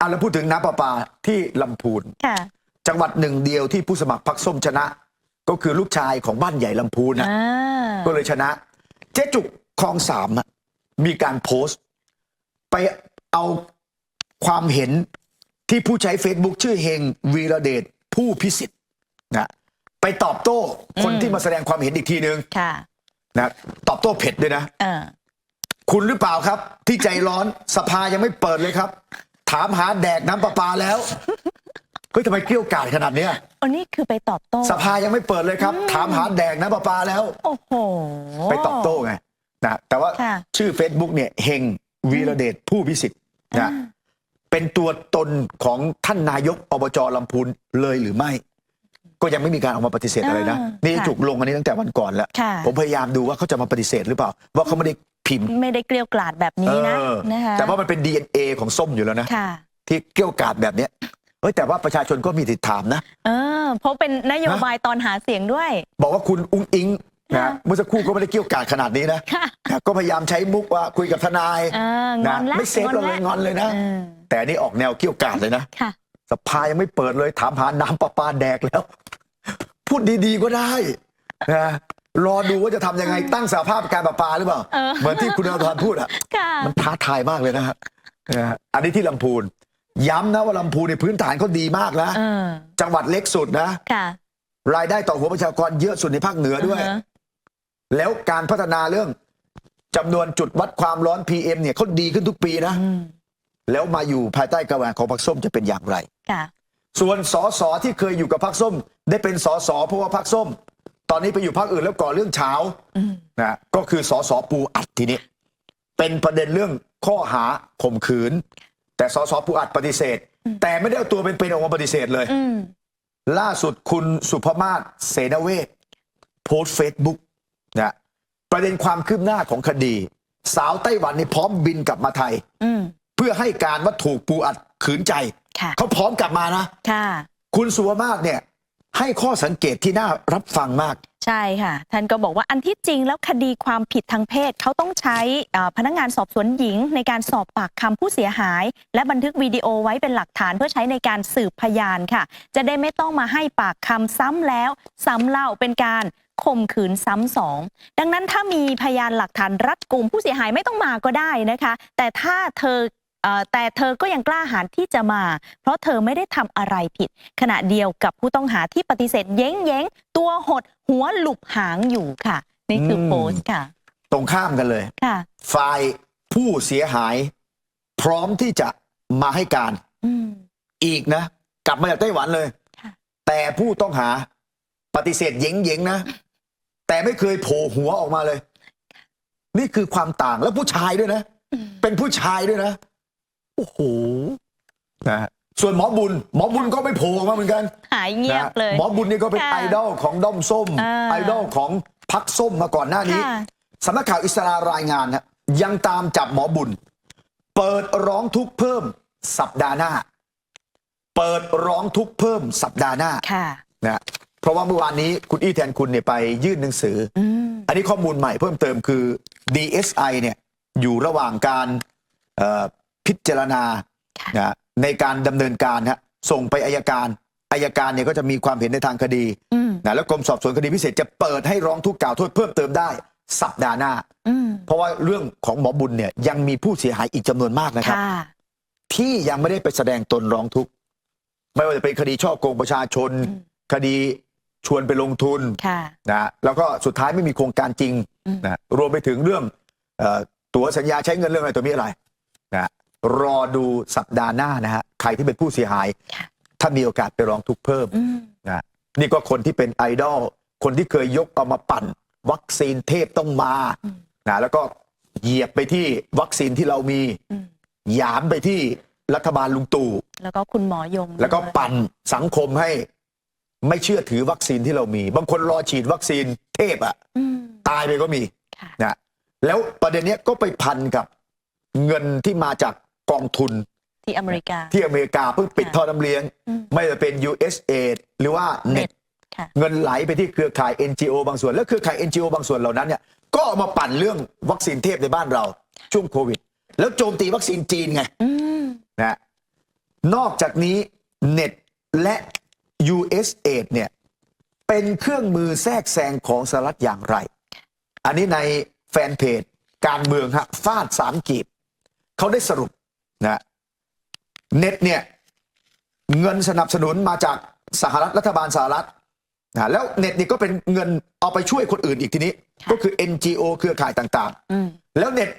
อะแล้วพูดถึงน้ำประปาที่ลำพูน ค่ะ จังหวัดหนึ่งเดียวที่ผู้สมัครพรรคส้มชนะ ก็คือลูกชายของบ้านใหญ่ลำพูนนะอ่า ก็เลยชนะ เจ๊จุกคลองสามอะมีการโพสต์ ไปเอาความเห็นที่ผู้ใช้ Facebook ชื่อเฮงวีระเดชผู้พิสิทธิ์นะไปตอบโต้คนที่มาแสดงความเห็นอีกทีนึงค่ะ นะตอบโต้เผ็ดด้วยนะ เออ คุณหรือเปล่าครับ ที่ใจร้อนสภายังไม่เปิดเลยครับ ถามหาแดกน้ำประปาแล้ว เฮ้ยทำไมเกลี้ยวกล่อมขนาดเนี้ยอันนี้คือไปตอบโต้ สภายังไม่เปิดเลยครับ ถามหาแดกน้ำประปาแล้ว โอ้โห ไปตอบโต้ไงนะแต่ว่าค่ะ ชื่อ Facebook เนี่ยเฮงวีระเดชผู้พิสิทธิ์นะเป็นตัวตนของท่านนายกอบจลำพูนเลยหรือไม่ ก็ยังไม่มีการออกมาปฏิเสธอะไรนะ อ่านี่ค่ะจุกลงอันนี้ตั้งแต่วันก่อนแล้ว ค่ะ ผมพยายามดูว่าเขาจะมาปฏิเสธหรือเปล่า ว่าเขาไม่ได้ พิมพ์ ไม่ได้เกลียวกลาดแบบนี้นะเออนะคะแต่ว่ามันเป็น DNA ของส้มอยู่แล้วนะ ค่ะ ที่เกี่ยวกาดแบบเนี้ยเฮ้ยแต่ว่าประชาชนก็มีสิทธิ์ถามนะ เออเพราะเป็นนโยบายตอนหาเสียงด้วย บอกว่าคุณอุ้งอิงนะค่ะเมื่อสักครู่ก็ไม่ได้เกี่ยวกาดขนาดนี้นะค่ะนะก็พยายามใช้มุกว่าคุยกับทนายเอองอนละไม่เซฟเราเลยงอนเลยนะ เออแต่อันนี่ออกแนวเกี่ยวกาดเลยนะ ค่ะ สภายังไม่เปิดเลยถามหาน้ำประปาแดกแล้ว พูดดีๆก็ได้นะ รอดูว่าจะทำยังไงตั้งสาภาพการประปาหรือเปล่า เออ เหมือนที่คุณอนุทรพูดอะ ค่ะ มันท้าทายมากเลยนะฮะนะฮะอันนี้ที่ลำพูน ย้ำนะว่าลำพูนในพื้นฐานเขาดีมากนะ เออ จังหวัดเล็กสุดนะ ค่ะรายได้ต่อหัวประชากรเยอะสุดในภาคเหนือด้วย อือฮะแล้วการพัฒนาเรื่องจำนวนจุดวัดความร้อน PM เนี่ยเขาดีขึ้นทุกปีนะ อืมแล้วมาอยู่ภายใต้การบริหารของพรรคส้มจะเป็นอย่างไร ค่ะ ส่วนสสที่เคยอยู่กับพรรคส้ม ได้เป็นสสเพราะว่าพรรคส้ม ตอนนี้ไปอยู่พรรคอื่นแล้วก่อเรื่องเช้าอืมนะก็คือสสปูอัดทีนี้ เป็นประเด็นเรื่องข้อหาข่มขืน แต่สสปูอัดปฏิเสธ แต่ไม่ได้เอาตัวเป็นๆออกมาปฏิเสธเลยอืมล่าสุดคุณสุภมาศเสนาเวชโพสต์เฟซบุ๊กนะประเด็นความคืบหน้าของคดี สาวไต้หวันนี่พร้อมบินกลับมาไทยอืมเพื่อให้การว่าถูกปูอัดขืนใจค่ะเขาพร้อมกลับมานะค่ะคุณสุภมาศเนี่ย ให้ข้อสังเกตที่น่ารับฟังมาก ใช่ค่ะ ท่านก็บอกว่าอันที่จริงแล้วคดีความผิดทางเพศเขาต้องใช้เอ่อพนักงานสอบสวนหญิง ในการสอบปากคำผู้เสียหาย และบันทึกวิดีโอไว้เป็นหลักฐานเพื่อใช้ในการสืบพยานค่ะ จะได้ไม่ต้องมาให้ปากคำซ้ำแล้ว ซ้ำเล่าเป็นการข่มขืนซ้ำสอง ดังนั้นถ้ามีพยานหลักฐานรัดกลุ่มผู้เสียหายไม่ต้องมาก็ได้นะคะ แต่ถ้าเธอ แต่เธอก็ยังกล้าหาญที่จะมา เพราะเธอไม่ได้ทำอะไรผิด ขณะเดียวกับผู้ต้องหาที่ปฏิเสธเย้งเย้งๆตัวหดหัวหลุบหางอยู่ค่ะ นี่คืออมโพสต์ค่ะ ตรงข้ามกันเลยค่ะ ฝ่ายผู้เสียหาย พร้อมที่จะมาให้การอืมอีกนะ กลับมาจากไต้หวันเลยค่ะแต่ผู้ต้องหาปฏิเสธเย้งๆนะ แต่ไม่เคยโผล่หัวออกมาเลย นี่คือความต่างแล้วผู้ชายด้วยนะ เป็นผู้ชายด้วยนะโอ้โหนะฮะส่วนหมอบุญ หมอบุญก็ไม่โผล่ออกมาเหมือนกันหายเงียบเลยนะหมอบุญนี่ก็เป็นค่ะไอดอลของด้อมส้ม อ่าไอดอลของพักส้มมาก่อนหน้านี้ ค่ะ สำนักข่าวอิสรารายงานนะยังตามจับหมอบุญ เปิดร้องทุกข์เพิ่มสัปดาห์หน้า เปิดร้องทุกข์เพิ่มสัปดาห์หน้า ค่ะ นะเพราะว่าเมื่อวานนี้คุณอี้แทนคุณเนี่ยไปยื่นหนังสืออืมอันนี้ข้อมูลใหม่เพิ่มเติมคือ DSI เนี่ยอยู่ระหว่างการเอ่อ พิจารณาค่ะนะในการดำเนินการฮะส่งไปอายการอายการเนี่ยก็จะมีความเห็นในทางคดีอืมนะแล้วกรมสอบสวนคดีพิเศษจะเปิดให้ร้องทุกข์กล่าวโทษเพิ่มเติมได้สัปดาห์หน้าอืมเพราะว่าเรื่องของหมอบุญเนี่ยยังมีผู้เสียหายอีกจำนวนมากนะครับค่ะที่ยังไม่ได้ไปแสดงตนร้องทุกข์ไม่ว่าจะเป็นคดีช่อโกงประชาชนอืมคดีชวนไปลงทุนค่ะนะแล้วก็สุดท้ายไม่มีโครงการจริงอืมนะรวมไปถึงเรื่องเออตั๋วสัญญาใช้เงินเรื่องอะไรตัวนี้อะไรนะ รอดูสัปดาห์หน้านะฮะใครที่เป็นผู้เสียหายค่ะถ้ามีโอกาสไปร้องทุกข์เพิ่มอืมนะนี่ก็คนที่เป็นไอดอลคนที่เคยยกเอามาปั่น วัคซีนเทพต้องมาอืมนะแล้วก็เหยียบไปที่วัคซีนที่เรามีอืมหยามไปที่รัฐบาลลุงตู่แล้วก็คุณหมอยง แล้วก็ด้วยปั่นสังคมให้ไม่เชื่อถือวัคซีนที่เรามี บางคนรอฉีดวัคซีนเทพอะอืมตายไปก็มีค่ะนะแล้วประเด็นเนี้ยก็ไปพันกับเงินที่มาจาก กองทุนที่อเมริกา ที่อเมริกาเพิ่งปิดค่ะท่อน้ำเลี้ยง อืม ไม่ว่าจะเป็น USA หรือว่าเน็ Net ตค่ะ เงินไหลไปที่เครือข่าย NGO บางส่วน แล้วเครือข่าย NGO บางส่วนเหล่านั้นเนี่ยก็เอามาปั่นเรื่องวัคซีนเทพในบ้านเราช่วงโควิด แล้วโจมตีวัคซีนจีนไงอืมนะนอกจากนี้เน็ตและ USAID เนี่ยเป็นเครื่องมือแทรกแซงของสหรัฐอย่างไร อันนี้ในแฟนเพจการเมืองฮะฟาดสามกีบเขาได้สรุป นะเน็ตเนี่ยเงินสนับสนุนมาจากสหรัฐรัฐบาลสหรัฐนะแล้วเน็ตนี่ก็เป็นเงินเอาไปช่วยคนอื่นอีกทีนี้ค่ะก็คือ NGO เครือข่ายต่างอืมๆแล้วเน็ต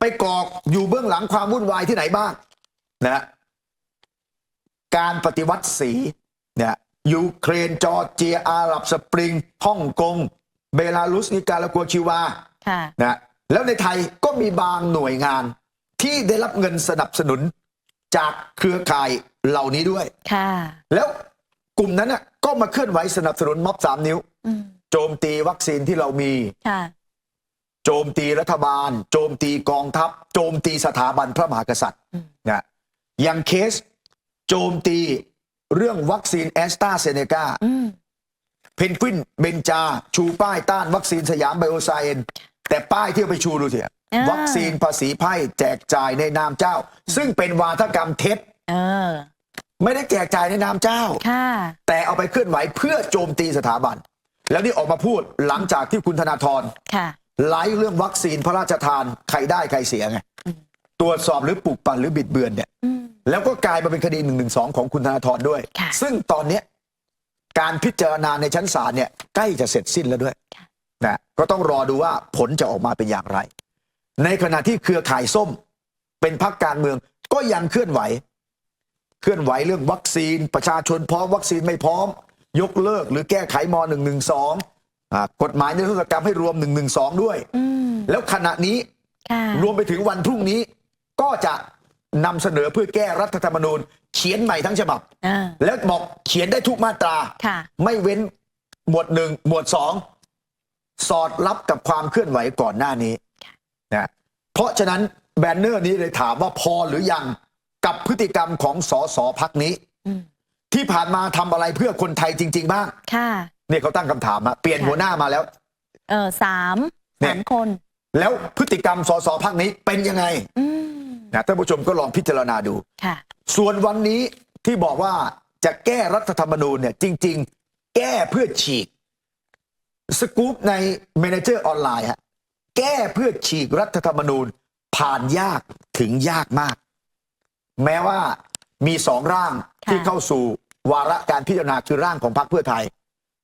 ไปกอกอยู่เบื้องหลังความวุ่นวายที่ไหนบ้างนะฮะการปฏิวัติสีเนี่ยยูเครนจอร์เจียอาหรับสปริงฮ่องกง เบลารุสนิการากัวคิวาค่ะนะแล้วในไทยก็มีบางหน่วยงาน ที่ได้รับเงินสนับสนุนจากเครือข่ายเหล่านี้ด้วย ค่ะ แล้วกลุ่มนั้นน่ะก็มาเคลื่อนไหวสนับสนุนม็อบสามนิ้ว อืมโจมตีวัคซีนที่เรามี ค่ะ โจมตีรัฐบาล โจมตีกองทัพ โจมตีสถาบันพระมหากษัตริย์อืม นะอย่างเคสโจมตีเรื่องวัคซีนแอสตราเซเนกาอืมเพนกวินเบนจา ชูป้ายต้านวัคซีนสยามไบโอไซเอนแต่ป้ายที่เอาไปชูดูสิอ่า วัคซีนภาษีไพ่แจกจ่ายในนามเจ้า ซึ่งเป็นวาทกรรมเท็จเออไม่ได้แจกจ่ายในนามเจ้าค่ะแต่เอาไปเคลื่อนไหวเพื่อโจมตีสถาบัน แล้วนี่ออกมาพูดหลังจากที่คุณธนาธรค่ะไลฟ์เรื่องวัคซีนพระราชทานใครได้ใครเสียไงอืมตรวจสอบหรือปลุกปั่นหรือบิดเบือนเนี่ยอืมแล้วก็กลายมาเป็นคดี1นึของคุณธนาธรด้วยค่ะซึ่งตอนเนี้ยการพิจารณาในชั้นศาลเนี่ยใกล้จะเสร็จสิ้นแล้วด้วยค่ะนะก็ต้องรอดูว่าผลจะออกมาเป็นอย่างไร ในขณะที่เครือข่ายส้ม เป็นพักการเมืองก็ยังเคลื่อนไหว เคลื่อนไหวเรื่องวัคซีน ประชาชนพร้อมวัคซีนไม่พร้อม ยกเลิกหรือแก้ไขม .112 อ่ากฎหมายนิรโทษกรรมให้รวม 112 ด้วยอืมแล้วขณะนี้ค่ะรวมไปถึงวันพรุ่งนี้ ก็จะนำเสนอเพื่อแก้รัฐธรรมนูญ เขียนใหม่ทั้งฉบับอ่าแล้วบอกเขียนได้ทุกมาตราค่ะไม่เว้นหมวดหนึ่งหมวดสองสอดรับกับความเคลื่อนไหวก่อนหน้านี้ นะเพราะฉะนั้นแบนเนอร์นี้เลยถามว่าพอหรือยังกับพฤติกรรมของสอสอพักนี้อืมที่ผ่านมาทำอะไรเพื่อคนไทยจริง ๆ บ้างค่ะเนี่ยเขาตั้งคำถามอะเปลี่ยนค่ะหัวหน้ามาแล้ว เออสามเนี่ยสามคน แล้วพฤติกรรมสอสอพักนี้เป็นยังไงอืมนะท่านผู้ชมก็ลองพิจารณาดูค่ะ ส่วนวันนี้ที่บอกว่าจะแก้รัฐธรรมนูญเนี่ยจริง ๆ แก้เพื่อฉีก สกู๊ปในเมเนเจอร์ออนไลน์ฮะ แก้เพื่อฉีกรัฐธรรมนูญผ่านยากถึงยากมาก แม้ว่ามีสองร่างค่ะที่เข้าสู่วาระการพิจารณาคือร่างของพรรคเพื่อไทย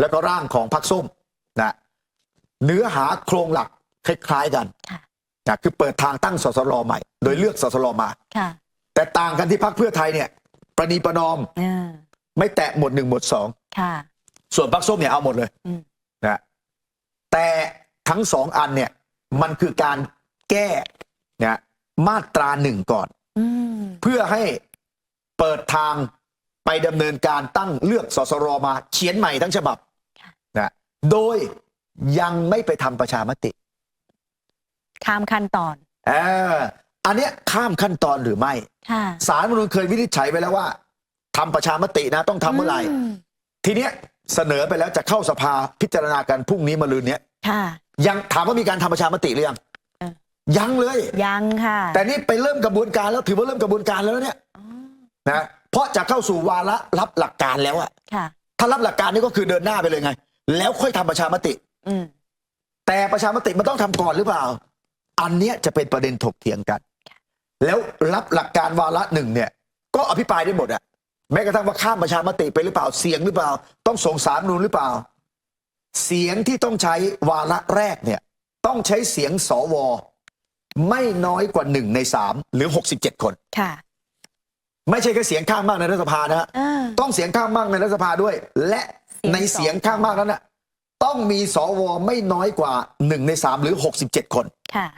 แล้วก็ร่างของพรรคส้มนะเนื้อหาโครงหลักคล้ายๆกันค่ะนะคือเปิดทางตั้งสสรใหม่ โดยเลือกสสรมาค่ะแต่ต่างกันที่พรรคเพื่อไทยเนี่ย ประนีประนอมอ่าไม่แตะหมวดหนึ่งหมวดสองค่ะส่วนพรรคส้มเนี่ยเอาหมดเลยอืมนะแต่ทั้งสองอันเนี่ย มันคือการแก้นะมาตราหนึ่งก่อนอืมเพื่อให้เปิดทางไปดำเนินการตั้งเลือกสสรมาเขียนใหม่ทั้งฉบับค่ะนะโดยยังไม่ไปทำประชามติ ข้ามขั้นตอนเอออันเนี้ยข้ามขั้นตอนหรือไม่ค่ะสารมนุนเคยวินิจฉัยไปแล้วว่าทำประชามตินะต้องทำเมื่อไหร่มทีเนี้ยเสนอไปแล้วจะเข้าสภาพิจารณากันพรุ่งนี้มะรืนเนี้ยค่ะ ยังถามว่ามีการทำประชามติหรือยังเออ ยังเลย ยังค่ะ แต่นี่ไปเริ่มกระบวนการแล้วถือว่าเริ่มกระบวนการแล้วเนี่ยอ๋อนะเพราะจะเข้าสู่วาระรับหลักการแล้วอะค่ะ ถ้ารับหลักการนี่ก็คือเดินหน้าไปเลยไง แล้วค่อยทำประชามติ อืม แต่ประชามติมันต้องทำก่อนหรือเปล่า อันเนี้ยจะเป็นประเด็นถกเถียงกัน แล้วรับหลักการวาระหนึ่งเนี่ย ก็อภิปรายได้หมดอะแม้กระทั่งว่าข้ามประชามติไปหรือเปล่าเสียงหรือเปล่า ต้องส่งสารนูนหรือเปล่า เสียงที่ต้องใช้วาระแรกเนี่ยต้องใช้เสียงสว ไม่น้อยกว่าหนึ่งในสามหรือหกสิบเจ็ดคน ค่ะ ไม่ใช่แค่เสียงข้างมากในรัฐสภานะฮะอ่า ต้องเสียงข้างมากในรัฐสภาด้วย และเสียงในเสียงข้างมากนั้นน่ะต้องมีสวไม่น้อยกว่าหนึ่งในสามหรือหกสิบเจ็ดคน ค่ะ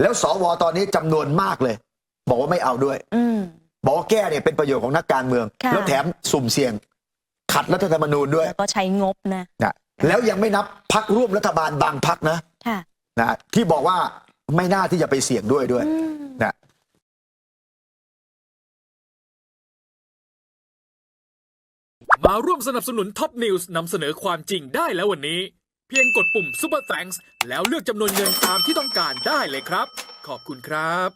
แล้วสวตอนนี้จำนวนมากเลย บอกว่าไม่เอาด้วย อืม บอกว่าแก้เนี่ยเป็นประโยชน์ของนักการเมือง ค่ะ แล้วแถมสุ่มเสี่ยง ขัดรัฐธรรมนูญด้วยแล้วก็ใช้งบนะ นะ แล้วยังไม่นับพักร่วมรัฐบาลบางพักนะค่ะ นะที่บอกว่าไม่น่าที่จะไปเสี่ยงด้วยด้วยอืมนะมาร่วมสนับสนุนท็อปนิวส์นำเสนอความจริงได้แล้ววันนี้ เพียงกดปุ่ม Super Thanks แล้วเลือกจำนวนเงินตามที่ต้องการได้เลยครับ ขอบคุณครับ